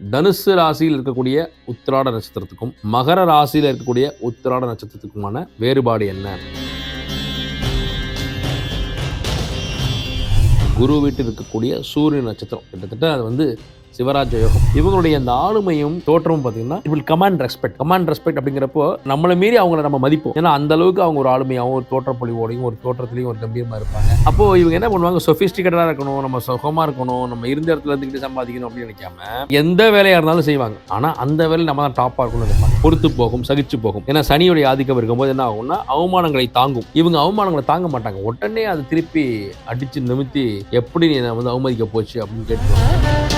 தனுசு ராசியில் இருக்கக்கூடிய உத்திராட நட்சத்திரத்துக்கும் மகர ராசியில் இருக்கக்கூடிய உத்திராட நட்சத்திரத்துக்குமான வேறுபாடு என்ன? குரு வீட்டில் இருக்கக்கூடிய சூரிய நட்சத்திரம். கிட்டத்தட்ட அது வந்து சிவராஜ யோகம் இவங்களுடைய அந்த ஆளுமையும் தோற்றமும் பார்த்தீங்கன்னா இவள் கமாண்ட் ரெஸ்பெக்ட் கமாண்ட் ரெஸ்பெக்ட் அப்படிங்கிறப்போ நம்மளை மீறி அவங்கள நம்ம மதிப்போம். ஏன்னா அந்த அளவுக்கு அவங்க ஒரு ஆளுமையாகவும் ஒரு தோற்றப்பொழிவோடையும் ஒரு தோற்றத்திலையும் ஒரு கம்பீரமாக இருப்பாங்க. அப்போ இவங்க என்ன பண்ணுவாங்க? சொஃபிஸ்டிகேட்டடாக இருக்கணும் நம்ம சுகமாக இருக்கணும் நம்ம இருந்த இடத்துல இருந்துக்கிட்டு சம்பாதிக்கணும் அப்படின்னு நினைக்காம எந்த வேலையாக இருந்தாலும் செய்வாங்க. ஆனால் அந்த வேலை நம்ம தான் டாப்பாக இருக்கணும்னு நினைப்பாங்க. பொறுத்து போகும் சகிச்சு போகும். ஏன்னா சனியுடைய ஆதிக்கம் இருக்கும்போது என்ன ஆகும்னா அவமானங்களை தாங்கும். இவங்க அவமானங்களை தாங்க மாட்டாங்க. உடனே அதை திருப்பி அடித்து நிமித்தி எப்படி நீ வந்து அவமதிக்க போச்சு அப்படின்னு கேட்டுருவாங்க.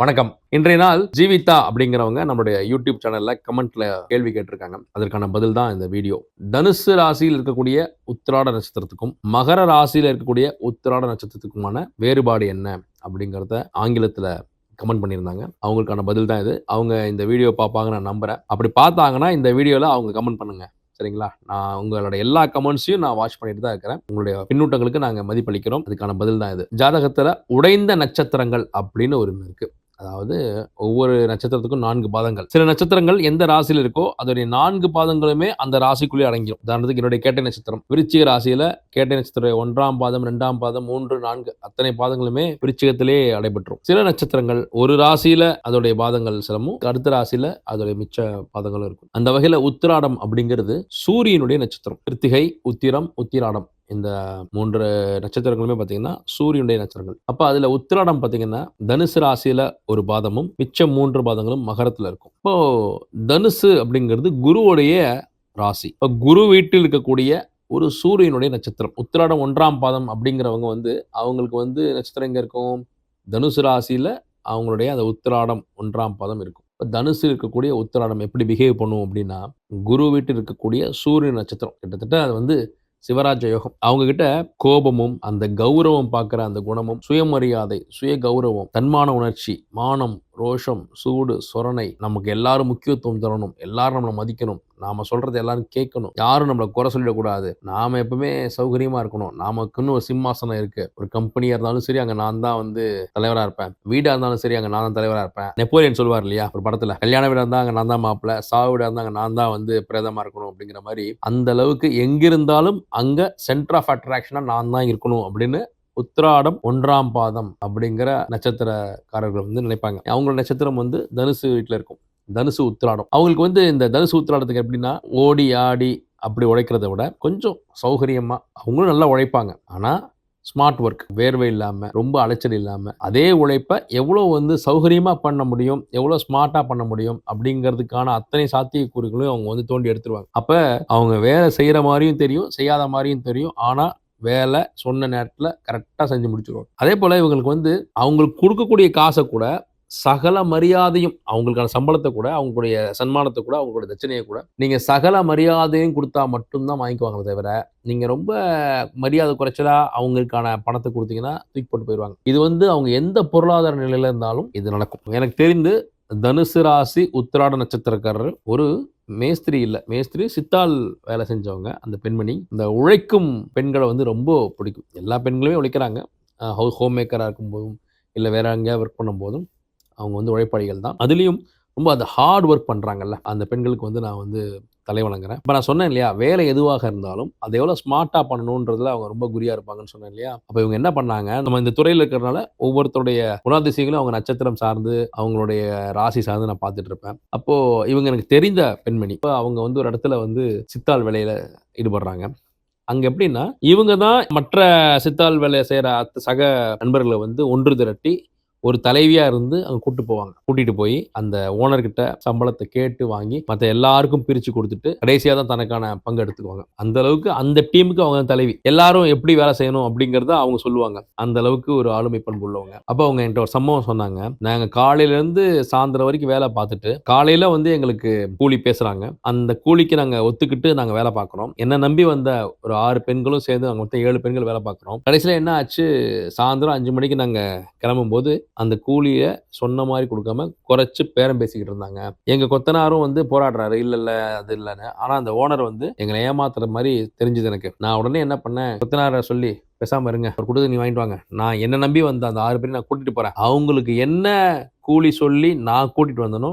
வணக்கம். இன்றைய நாள் ஜீவிதா அப்படிங்கிறவங்க நம்மளுடைய யூடியூப் சேனல்ல கமெண்ட்ல கேள்வி கேட்டிருக்காங்க. அதற்கான பதில் தான் இந்த வீடியோ. தனுசு ராசியில் இருக்கக்கூடிய உத்திராட நட்சத்திரத்துக்கும் மகர ராசியில் இருக்கக்கூடிய உத்திராட நட்சத்திரத்துக்குமான வேறுபாடு என்ன அப்படிங்கிறத ஆங்கிலத்துல கமெண்ட் பண்ணியிருந்தாங்க. அவங்களுக்கான பதில் தான் இது. அவங்க இந்த வீடியோ பார்ப்பாங்க நான் நம்புறேன். அப்படி பார்த்தாங்கன்னா இந்த வீடியோவில் அவங்க கமெண்ட் பண்ணுங்க. சரிங்களா? நான் உங்களோட எல்லா கமெண்ட்ஸையும் நான் வாட்ச் பண்ணிட்டு தான் இருக்கிறேன். உங்களுடைய பின்னூட்டங்களுக்கு நாங்கள் மதிப்பளிக்கிறோம். அதுக்கான பதில் தான் இது. ஜாதகத்தில் உடைந்த நட்சத்திரங்கள் அப்படின்னு ஒரு இருக்கு. அதாவது ஒவ்வொரு நட்சத்திரத்துக்கும் நான்கு பாதங்கள். சில நட்சத்திரங்கள் எந்த ராசியில் இருக்கோ அதோடைய நான்கு பாதங்களுமே அந்த ராசிக்குள்ளே அடங்கிடும் உதாரணத்துக்கு என்னுடைய கேட்டை நட்சத்திரம். விருச்சிக ராசியில கேட்டை நட்சத்திரம் ஒன்றாம் பாதம் ரெண்டாம் பாதம் மூன்று நான்கு அத்தனை பாதங்களுமே விருச்சிகத்திலே அடைபெற்றும் சில நட்சத்திரங்கள் ஒரு ராசியில அதோடைய பாதங்கள் சிலமும் அடுத்த ராசியில அதோடைய மிச்ச பாதங்களும் இருக்கும். அந்த வகையில உத்திராடம் அப்படிங்கிறது சூரியனுடைய நட்சத்திரம். கிருத்திகை உத்திரம் உத்திராடம். இந்த மூன்று நட்சத்திரங்களுமே பார்த்தீங்கன்னா சூரியனுடைய நட்சத்திரங்கள். அப்போ அதில் உத்திராடம் பார்த்தீங்கன்னா தனுசு ராசியில் ஒரு பாதமும் மிச்சம் மூன்று பாதங்களும் மகரத்தில் இருக்கும். இப்போ தனுசு அப்படிங்கிறது குருவுடைய ராசி. இப்போ குரு வீட்டில் இருக்கக்கூடிய ஒரு சூரியனுடைய நட்சத்திரம். உத்திராடம் ஒன்றாம் பாதம் அப்படிங்கிறவங்க வந்து அவங்களுக்கு வந்து நட்சத்திரம் எங்கே இருக்கும்? தனுசு ராசியில் அவங்களுடைய அந்த உத்திராடம் ஒன்றாம் பாதம் இருக்கும். இப்போ தனுசு இருக்கக்கூடிய உத்திராடம் எப்படி பிஹேவ் பண்ணும் அப்படின்னா குரு வீட்டில் இருக்கக்கூடிய சூரிய நட்சத்திரம். கிட்டத்தட்ட அது வந்து சிவராஜ யோகம். அவங்க கிட்ட கோபமும் அந்த கௌரவம் பார்க்குற அந்த குணமும் சுயமரியாதை சுய கௌரவம் தன்மான உணர்ச்சி மானம் ரோஷம் சூடு சொரணை நமக்கு எல்லாரும் முக்கியத்துவம் தரணும். எல்லாரும் நம்மளை மதிக்கணும். நாம சொல்றதை எல்லாரும் கேட்கணும். யாரும் நம்மளை குறை சொல்லிடக்கூடாது. நாம எப்பவுமே சௌகரியமா இருக்கணும். நமக்குன்னு ஒரு சிம்மாசனம் இருக்கு. ஒரு கம்பெனியா இருந்தாலும் சரி அங்க நான் தான் வந்து தலைவரா இருப்பேன். வீடா இருந்தாலும் சரி அங்க நான் தான் தலைவரா இருப்பேன். நெப்போலியன் சொல்வார் இல்லையா ஒரு படத்துல கல்யாண வீடா இருந்தா அங்க நான் தான் மாப்பிள்ள சாவு வீடா இருந்தா அங்க நான் தான் வந்து பிரதமா இருக்கணும். அப்படிங்கிற மாதிரி அந்த அளவுக்கு எங்கிருந்தாலும் அங்க சென்டர் ஆஃப் அட்ராக்ஷனா நான் தான் இருக்கணும் அப்படின்னு உத்திராடம் ஒன்றாம் பாதம் அப்படிங்கிற நட்சத்திரக்காரர்கள் வந்து நினைப்பாங்க. அவங்களோட நட்சத்திரம் வந்து தனுசு வீட்டில் இருக்கும். தனுசு உத்திராடம். அவங்களுக்கு வந்து இந்த தனுசு உத்திராடத்துக்கு எப்படின்னா ஓடி ஆடி அப்படி உழைக்கிறத விட கொஞ்சம் சௌகரியமாக அவங்களும் நல்லா உழைப்பாங்க. ஆனால் ஸ்மார்ட் ஒர்க் வேர்வை இல்லாமல் ரொம்ப அலைச்சல் இல்லாமல் அதே உழைப்பை எவ்வளோ வந்து சௌகரியமாக பண்ண முடியும் எவ்வளோ ஸ்மார்ட்டாக பண்ண முடியும் அப்படிங்கிறதுக்கான அத்தனை சாத்தியக்கூறுகளையும் அவங்க வந்து தோண்டி எடுத்துருவாங்க. அப்போ அவங்க வேலை செய்கிற மாதிரியும் தெரியும் செய்யாத மாதிரியும் தெரியும். ஆனால் வேலை சொன்ன நேரத்தில் கரெக்டாக செஞ்சு முடிச்சிருவாங்க. அதே போல் இவங்களுக்கு வந்து அவங்களுக்கு கொடுக்கக்கூடிய காசை கூட சகல மரியாதையும் அவங்களுக்கான சம்பளத்தை கூட அவங்களுடைய சன்மானத்தை கூட அவங்களுடைய தட்சணையை கூட நீங்கள் சகல மரியாதையும் கொடுத்தா மட்டும்தான் வாங்கிக்குவாங்களே தவிர நீங்கள் ரொம்ப மரியாதை குறைச்சலா அவங்களுக்கான பணத்தை கொடுத்தீங்கன்னா தூக்கி போட்டு போயிடுவாங்க. இது வந்து அவங்க எந்த பொருளாதார நிலையில் இருந்தாலும் இது நடக்கும். எனக்கு தெரிந்து தனுசு ராசி உத்திராட நட்சத்திரக்காரர் ஒரு மேஸ்திரி இல்லை. மேஸ்திரி சித்தால் வேலை செஞ்சவங்க. அந்த பெண்மணி. இந்த உழைக்கும் பெண்களை வந்து ரொம்ப பிடிக்கும். எல்லா பெண்களுமே உழைக்கிறாங்க. ஹவுஸ் ஹோம் மேக்கராக இருக்கும்போதும் இல்லை வேற எங்கேயா ஒர்க் பண்ணும்போதும் அவங்க வந்து உழைப்பாளிகள் தான். அதுலேயும் ரொம்ப அந்த ஹார்ட் ஒர்க் பண்ணுறாங்கல்ல அந்த பெண்களுக்கு வந்து நான் வந்து தலை வணங்குறேன். இப்போ நான் சொன்னேன் இல்லையா வேலை எதுவாக இருந்தாலும் அதை எவ்வளோ ஸ்மார்ட்டாக பண்ணணுன்றதுல அவங்க ரொம்ப குறியாக இருப்பாங்கன்னு சொன்னேன் இல்லையா? அப்போ இவங்க என்ன பண்ணாங்க நம்ம இந்த துறையில் இருக்கிறனால ஒவ்வொருத்தருடைய குணாதிசயங்களும் அவங்க நட்சத்திரம் சார்ந்து அவங்களுடைய ராசி சார்ந்து நான் பார்த்துட்டு இருப்பேன். அப்போது இவங்க எனக்கு தெரிந்த பெண்மணி இப்போ அவங்க வந்து ஒரு இடத்துல வந்து சித்தாள் வேலையில் ஈடுபடுறாங்க. அங்கே எப்படின்னா இவங்க தான் மற்ற சித்தாள் வேலை அத்த சக நண்பர்களை வந்து ஒன்று திரட்டி ஒரு தலைவியா இருந்து அங்க கூட்டு போவாங்க. கூட்டிட்டு போய் அந்த ஓனர்கிட்ட சம்பளத்தை கேட்டு வாங்கி மற்ற எல்லாருக்கும் பிரிச்சு கொடுத்துட்டு கடைசியா தான் தனக்கான பங்கு எடுத்துக்குவாங்க. அந்த அளவுக்கு அந்த டீமுக்கு அவங்க தலைவி. எல்லாரும் எப்படி வேலை செய்யணும் அப்படிங்கறத அவங்க சொல்லுவாங்க. அந்த அளவுக்கு ஒரு ஆளுமை பண்பு உள்ளவங்க. அப்ப அவங்க என்கிட்ட ஒரு சம்பவம் சொன்னாங்க. நாங்க காலையில இருந்து சாயந்தரம் வரைக்கும் வேலை பார்த்துட்டு காலையில வந்து எங்களுக்கு கூலி பேசுறாங்க. அந்த கூலிக்கு நாங்க ஒத்துக்கிட்டு நாங்க வேலை பார்க்குறோம். என்ன நம்பி வந்த ஒரு ஆறு பெண்களும் சேர்ந்து அவங்க மொத்தம் ஏழு பெண்கள் வேலை பார்க்குறோம். கடைசியில என்ன ஆச்சு? சாயந்தரம் அஞ்சு மணிக்கு நாங்க கிளம்பும் போது அந்த கூலியை சொன்ன மாதிரி கொடுக்காம குறைச்சி பேரம் பேசிக்கிட்டு இருந்தாங்க. எங்கள் கொத்தனாரும் வந்து போராடுறாரு. இல்லை இல்லை அது இல்லைன்னு. ஆனால் அந்த ஓனர் வந்து எங்களை ஏமாத்துற மாதிரி தெரிஞ்சது எனக்கு. நான் உடனே என்ன பண்ணேன்? கொத்தனாரை சொல்லி பேசாமல் இருங்க. ஒரு கொடுத்து நீ வாங்கிட்டு வாங்க. நான் என்ன நம்பி வந்த அந்த ஆறு பேரையும் நான் கூட்டிட்டு போறேன். அவங்களுக்கு என்ன கூலி சொல்லி நான் கூட்டிட்டு வந்தனோ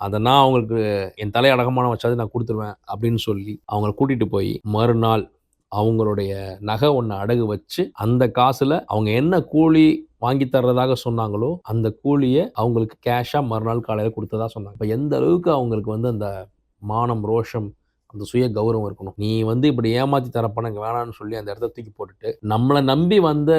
அதை நான் அவங்களுக்கு என் தலை அடகமான வச்சாது நான் கொடுத்துருவேன் அப்படின்னு சொல்லி அவங்கள கூட்டிகிட்டு போய் மறுநாள் அவங்களுடைய நகை ஒன்று அடகு வச்சு அந்த காசில் அவங்க என்ன கூலி வாங்கி தர்றதாக சொன்னாங்களோ அந்த கூலியை அவங்களுக்கு கேஷாக மறுநாள் காலையில் கொடுத்ததா சொன்னாங்க. இப்போ எந்த அளவுக்கு அவங்களுக்கு வந்து அந்த மானம் ரோஷம் அந்த சுய கௌரவம் இருக்கணும்? நீ வந்து இப்படி ஏமாத்தி தரப்ப எனக்கு வேணாம்னு சொல்லி அந்த இடத்த தூக்கி போட்டுட்டு நம்மளை நம்பி வந்த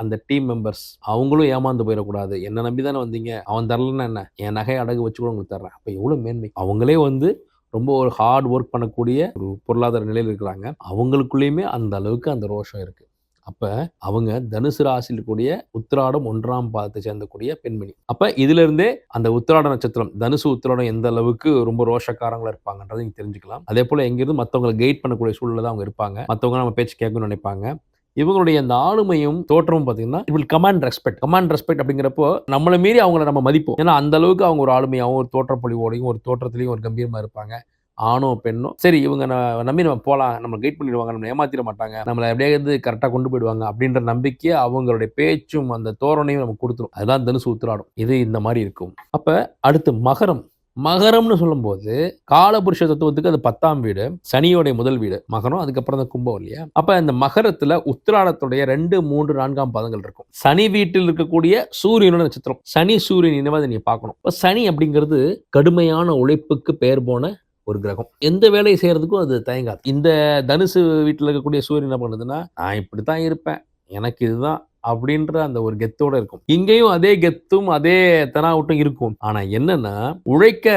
அந்த டீம் மெம்பர்ஸ் அவங்களும் ஏமாந்து போயிடக்கூடாது. என்ன நம்பி தானே வந்தீங்க? அவன் தரலன்னா என்ன? என் நகை அடகு வச்சு கூட உங்களுக்கு தர்றேன். அப்போ எவ்வளோ மேன்மை? அவங்களே வந்து ரொம்ப ஒரு ஹார்ட் ஒர்க் பண்ணக்கூடிய ஒரு பொருளாதார நிலையில் இருக்கிறாங்க. அவங்களுக்குள்ளேயுமே அந்த அளவுக்கு அந்த ரோஷம் இருக்குது அப்போ அவங்க தனுசு ராசியில் கூடிய உத்திராடம் ஒன்றாம் பாதத்தை சேர்ந்தக்கூடிய பெண்மணி. அப்போ இதுலேருந்தே அந்த உத்திராட நட்சத்திரம் தனுசு உத்திராடம் எந்த அளவுக்கு ரொம்ப ரோஷக்காரங்களாக இருப்பாங்கன்றதை நீங்கள் தெரிஞ்சுக்கலாம். அதே போல் எங்கேருந்து மற்றவங்களை கைட் பண்ணக்கூடிய சூழலில் தான் அவங்க இருப்பாங்க. மற்றவங்க நம்ம பேச்சு கேட்கணும்னு நினைப்பாங்க. இவங்களுடைய அந்த ஆளுமையும் தோற்றமும் பார்த்தீங்கன்னா it will command respect command respect அப்படிங்கிறப்போ நம்மளை மீறி அவங்கள நம்ம மதிப்போம். ஏன்னா அந்த அளவுக்கு அவங்க ஒரு ஆளுமையாகவும் ஒரு தோற்றப்பொழிவோடையும் ஒரு தோற்றத்திலையும் ஒரு கம்பீரமாக இருப்பாங்க. ஆணோ பெண்ணோ சரி இவங்க நம்பி நம்ம போகலாம் நம்ம கைட் பண்ணிடுவாங்க நம்ம ஏமாத்திட மாட்டாங்க நம்மளை எப்படியாவது கரெக்டாக கொண்டு போயிடுவாங்க அப்படின்ற நம்பிக்கையை அவங்களுடைய பேச்சும் அந்த தோரணையும் நமக்கு கொடுத்துரும். அதுதான் தனுசு உத்திராடும் இது இந்த மாதிரி இருக்கும். அப்போ அடுத்து மகரம். மகரம்னு சொல்லும்போது காலபுருஷ தத்துவத்துக்கு அது பத்தாம் வீடு சனியோடைய முதல் வீடு மகரம் அதுக்கப்புறம் தான் கும்பம் இல்லையா? அப்ப இந்த மகரத்துல உத்திராடத்துடைய ரெண்டு மூன்று நான்காம் பதங்கள் இருக்கும். சனி வீட்டில் இருக்கக்கூடிய சூரியனோட நட்சத்திரம். சனி சூரியன் இனிமே அதை நீங்க பார்க்கணும். சனி அப்படிங்கிறது கடுமையான உழைப்புக்கு பெயர் போன ஒரு கிரகம். எந்த வேலையை செய்யறதுக்கும் அது தயங்காது. இந்த தனுசு வீட்டில் இருக்கக்கூடிய சூரியன் என்ன பண்ணுதுன்னா நான் இப்படித்தான் இருப்பேன். எனக்கு இதுதான் அப்படின்ற அந்த ஒரு கெத்தோட இருக்கும். இங்கேயும் அதே கெத்தும் அதே தெனாவட்டும் இருக்கும். ஆனா என்னன்னா உழைக்க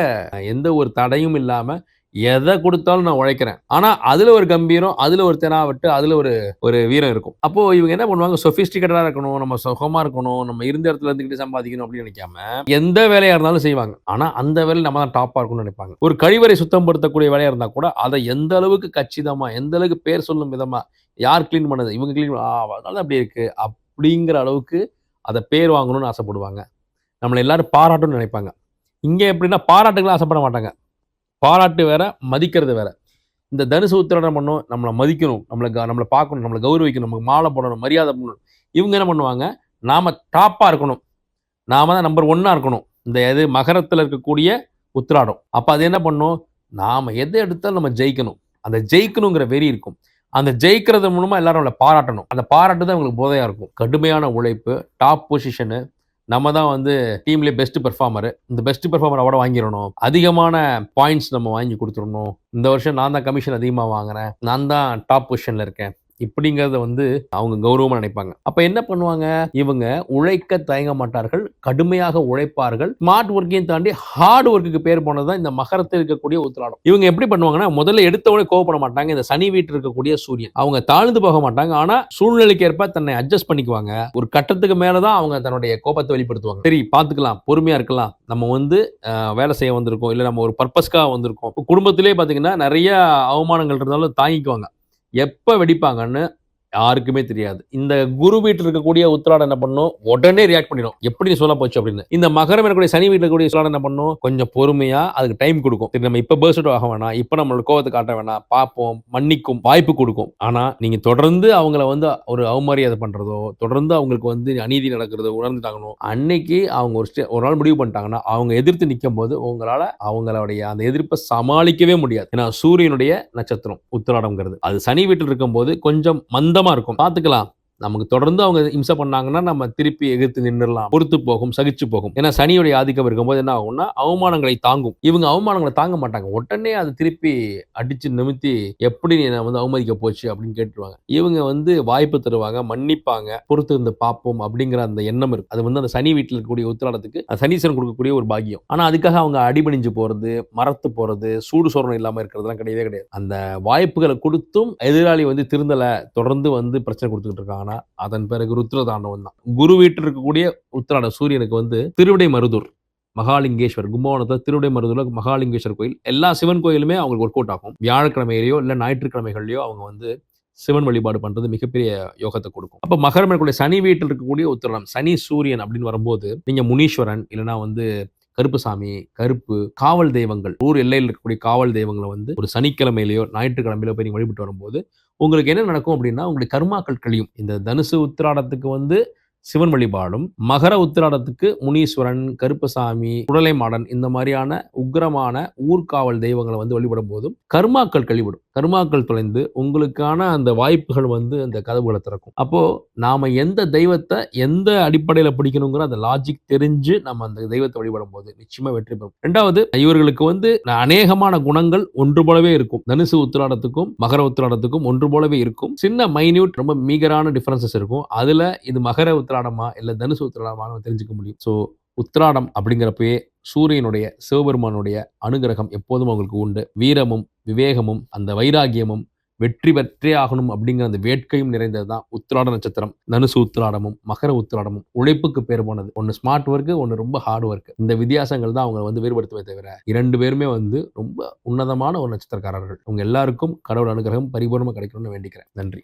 எந்த ஒரு தடையும் இல்லாம எதை கொடுத்தாலும் நான் உழைக்கிறேன். ஆனால் அதில் ஒரு கம்பீரம் அதில் ஒரு தெனாவட்டு அதில் ஒரு ஒரு வீரம் இருக்கும். அப்போது இவங்க என்ன பண்ணுவாங்க? சொபிஸ்டிகேட்டடா இருக்கணும் நம்ம சுகமாக இருக்கணும் நம்ம இருந்த இடத்துல இருந்துக்கிட்டு சம்பாதிக்கணும் அப்படின்னு நினைக்காம எந்த வேலையாக இருந்தாலும் செய்வாங்க. ஆனால் அந்த வேலை நம்ம தான் டாப்பாக இருக்கணும்னு நினைப்பாங்க. ஒரு கழிவறை சுத்தம் படுத்தக்கூடிய வேலையாக இருந்தால் கூட அதை எந்த அளவுக்கு கச்சிதமாக எந்த அளவுக்கு பேர் சொல்லும் விதமாக யார் க்ளீன் பண்ணது? இவங்க க்ளீன் அதனால அப்படி இருக்குது அப்படிங்கிற அளவுக்கு அதை பேர் வாங்கணும்னு ஆசைப்படுவாங்க. நம்மளை எல்லாரும் பாராட்டணும்னு நினைப்பாங்க. இங்கே எப்படின்னா பாராட்டுக்கெல்லாம் ஆசைப்பட மாட்டாங்க. பாராட்டு வேற மதிக்கிறது வேற. இந்த தனுசு உத்திராடம் பண்ணும்? நம்மளை மதிக்கணும். நம்மளை நம்மளை பார்க்கணும். நம்மளை கௌரவிக்கணும். நமக்கு மாலை போடணும் மரியாதை பண்ணணும் இவங்க என்ன பண்ணுவாங்க? நாம டாப்பாக இருக்கணும். நாம தான் நம்பர் ஒன்னாக இருக்கணும். இந்த எது மகரத்தில் இருக்கக்கூடிய உத்திராடம். அப்போ அது என்ன பண்ணும்? நாம் எதை எடுத்தாலும் நம்ம ஜெயிக்கணும். அந்த ஜெயிக்கணுங்கிற வெறி இருக்கும். அந்த ஜெயிக்கிறது மூலமாக எல்லாரும் அவளை பாராட்டணும். அந்த பாராட்டு தான் உங்களுக்கு போதையாக இருக்கும். கடுமையான உழைப்பு டாப் பொசிஷனு நம்ம தான் வந்து டீம்லேயே பெஸ்ட் பெர்ஃபார்மர் இந்த பெஸ்ட் பெர்ஃபார்மர் அவார்டை வாங்கிடணும். அதிகமான பாயிண்ட்ஸ் நம்ம வாங்கி கொடுத்துடணும். இந்த வருஷம் நான் தான் கமிஷன் அதிகமாக வாங்குறேன். நான் தான் டாப் பொசிஷனில் இருக்கேன். இப்படிங்கிறத வந்து அவங்க கௌரவமாக நினைப்பாங்க. அப்போ என்ன பண்ணுவாங்க? இவங்க உழைக்க தயங்க மாட்டார்கள் கடுமையாக உழைப்பார்கள். ஸ்மார்ட் ஒர்க்கையும் தாண்டி ஹார்ட் ஒர்க்குக்கு பேர் போனதுதான் இந்த மகரத்தில் இருக்கக்கூடிய உத்திராடம். இவங்க எப்படி பண்ணுவாங்கன்னா முதல்ல எடுத்தவொடனே கோவப்பட மாட்டாங்க. இந்த சனி வீட்டில் இருக்கக்கூடிய சூரியன். அவங்க தாழ்ந்து போக மாட்டாங்க. ஆனா சூழ்நிலைக்கு ஏற்ப தன்னை அட்ஜஸ்ட் பண்ணிக்குவாங்க. ஒரு கட்டத்துக்கு மேலதான் அவங்க தன்னுடைய கோபத்தை வெளிப்படுத்துவாங்க. சரி பார்த்துக்கலாம். பொறுமையா இருக்கலாம். நம்ம வந்து வேலை செய்ய வந்திருக்கோம். இல்லை நம்ம ஒரு பர்பஸ்க்காக வந்திருக்கோம். குடும்பத்திலே பார்த்தீங்கன்னா நிறைய அவமானங்கள் இருந்தாலும் தாங்கிக்குவாங்க. எப்போ வெடிப்பாங்கன்னு யாருக்குமே தெரியாது. இந்த குரு வீட்டில் இருக்கக்கூடிய உத்திராடம் என்ன பண்ணும்? உடனே ரியாக்ட் பண்ணிடும் எப்படி சொல்ல போச்சு அப்படின்னு. இந்த மகரம் இருக்கக்கூடிய சனி வீட்டில் இருக்கக்கூடிய உத்திராடம் என்ன பண்ணும்? கொஞ்சம் பொறுமையா அதுக்கு டைம் கொடுக்கும். சரி நம்ம இப்ப பேர்ஸ்ட் ஆக வேணாம். இப்ப நம்மளோட கோவத்தை காட்ட வேணாம். பார்ப்போம். மன்னிக்கும். வாய்ப்பு கொடுக்கும். ஆனா நீங்க தொடர்ந்து அவங்கள வந்து ஒரு அவமரியாதை பண்றதோ தொடர்ந்து அவங்களுக்கு வந்து அநீதி நடக்கிறதோ உணர்ந்துட்டாங்கனோ அன்னைக்கு அவங்க ஒரு ஸ்டே ஒரு நாள் முடிவு பண்ணிட்டாங்கன்னா அவங்க எதிர்த்து நிற்கும் போது உங்களால அவங்களுடைய அந்த எதிர்ப்பை சமாளிக்கவே முடியாது. ஏன்னா சூரியனுடைய நட்சத்திரம் உத்திராடம்ங்கிறது. அது சனி வீட்டில் இருக்கும்போது கொஞ்சம் மந்த சொந்தமா இருக்கும். பார்த்துக்கலாம். நமக்கு தொடர்ந்து அவங்க இம்சை பண்ணாங்கன்னா நம்ம திருப்பி எதிர்த்து நின்றுடலாம். பொறுத்து போகும் சகிச்சு போகும். ஏன்னா சனியுடைய ஆதிக்கம் இருக்கும்போது என்ன ஆகும்னா அவமானங்களை தாங்கும். இவங்க அவமானங்களை தாங்க மாட்டாங்க. உடனே அதை திருப்பி அடிச்சு நிமித்தி எப்படி நான் என்னை வந்து அவமதிக்க போச்சு? அப்படின்னு கேட்டுருவாங்க. இவங்க வந்து வாய்ப்பு தருவாங்க மன்னிப்பாங்க பொறுத்து இருந்து பார்ப்போம் அப்படிங்கிற அந்த எண்ணம் இருக்கு. அது வந்து அந்த சனி வீட்டில் இருக்கக்கூடிய உத்திராடத்துக்கு அந்த சனீஸ்வரன் கொடுக்கக்கூடிய ஒரு பாக்கியம். ஆனா அதுக்காக அவங்க அடிபணிஞ்சு போறது மரத்து போறது சூடு சோரணம் இல்லாம இருக்கிறதுலாம் கிடையவே கிடையாது. அந்த வாய்ப்புகளை கொடுத்தும் எதிராளி வந்து திருந்தலை தொடர்ந்து வந்து பிரச்சனை கொடுத்துக்கிட்டு இருக்காங்கன்னா அதன் பிறகு ருத்ர தாண்டவம் தான். குரு வீட்டில் இருக்கக்கூடிய உத்திராட சூரியனுக்கு வந்து திருவிடை மருதூர் மகாலிங்கேஸ்வர் கும்பகோணத்தில் திருவிடை மருதூரில் மகாலிங்கேஸ்வர் கோயில் எல்லா சிவன் கோயிலுமே அவங்களுக்கு ஒர்க் அவுட் ஆகும். வியாழக்கிழமையிலேயோ இல்லை ஞாயிற்றுக்கிழமைகள்லையோ அவங்க வந்து சிவன் வழிபாடு பண்றது மிகப்பெரிய யோகத்தை கொடுக்கும். அப்போ மகரம் இருக்கக்கூடிய சனி வீட்டில் இருக்கக்கூடிய உத்திரம் சனி சூரியன் அப்படின்னு வரும்போது நீங்க முனீஸ்வரன் இல்லைனா வந்து கருப்புசாமி கருப்பு காவல் தெய்வங்கள் ஊர் எல்லையில் இருக்கக்கூடிய காவல் தெய்வங்களை வந்து ஒரு சனிக்கிழமையிலையோ ஞாயிற்றுக்கிழமையிலோ போய் நீங்க வழிபட்டு வரும்போது உங்களுக்கு என்ன நடக்கும் அப்படின்னா உங்களுடைய கர்மாக்கள் கழியும். இந்த தனுசு உத்திராடத்துக்கு வந்து சிவன் வழிபாடும் மகர உத்திராடத்துக்கு முனீஸ்வரன் கருப்பசாமி உடலை மாடன் இந்த மாதிரியான உக்கிரமான ஊர்காவல் தெய்வங்களை வந்து வழிபடும் போதும் கர்மாக்கள் கழிவிடும். கர்மாக்கள் தொலைந்து உங்களுக்கான அந்த வாய்ப்புகள் வந்து அந்த கதவுகளை திறக்கும். அப்போ நாம எந்த தெய்வத்தை எந்த அடிப்படையில் பிடிக்கணுங்கிற அந்த லாஜிக் தெரிஞ்சு நம்ம அந்த தெய்வத்தை வழிபடும் போது நிச்சயமா வெற்றி பெறும். ரெண்டாவது இவர்களுக்கு வந்து அநேகமான குணங்கள் ஒன்று போலவே இருக்கும். தனுசு உத்திராடத்துக்கும் மகர உத்திராடத்துக்கும் ஒன்று போலவே இருக்கும். சின்ன மைன்யூட் ரொம்ப மீகரான டிஃபரன்சஸ் இருக்கும். அதுல இது மகர உத்திராடமா இல்ல தனுசு உத்திராடமா நம்ம தெரிஞ்சுக்க முடியும். ஸோ உத்திராடம் அப்படிங்கிறப்பயே சூரியனுடைய சிவபெருமானுடைய அனுகிரகம் எப்போதும் அவங்களுக்கு உண்டு. வீரமும் விவேகமும் அந்த வைராகியமும் வெற்றி பெற்றே ஆகணும் அப்படிங்கிற அந்த வேட்கையும் நிறைந்தது தான் உத்திராட நட்சத்திரம். தனுசு உத்திராடமும் மகர உத்திராடமும் உழைப்புக்கு பேர் போனது. ஒன்று ஸ்மார்ட் ஒர்க்கு ஒன்று ரொம்ப ஹார்ட் ஒர்க் இந்த வித்தியாசங்கள் தான் அவங்க வந்து வேறுபடுத்துவே தவிர இரண்டு பேருமே வந்து ரொம்ப உன்னதமான ஒரு நட்சத்திரக்காரர்கள். அவங்க எல்லாருக்கும் கடவுள் அனுகிரகம் பரிபூர்ணமாக கிடைக்கணும்னு வேண்டிக்கிறேன். நன்றி.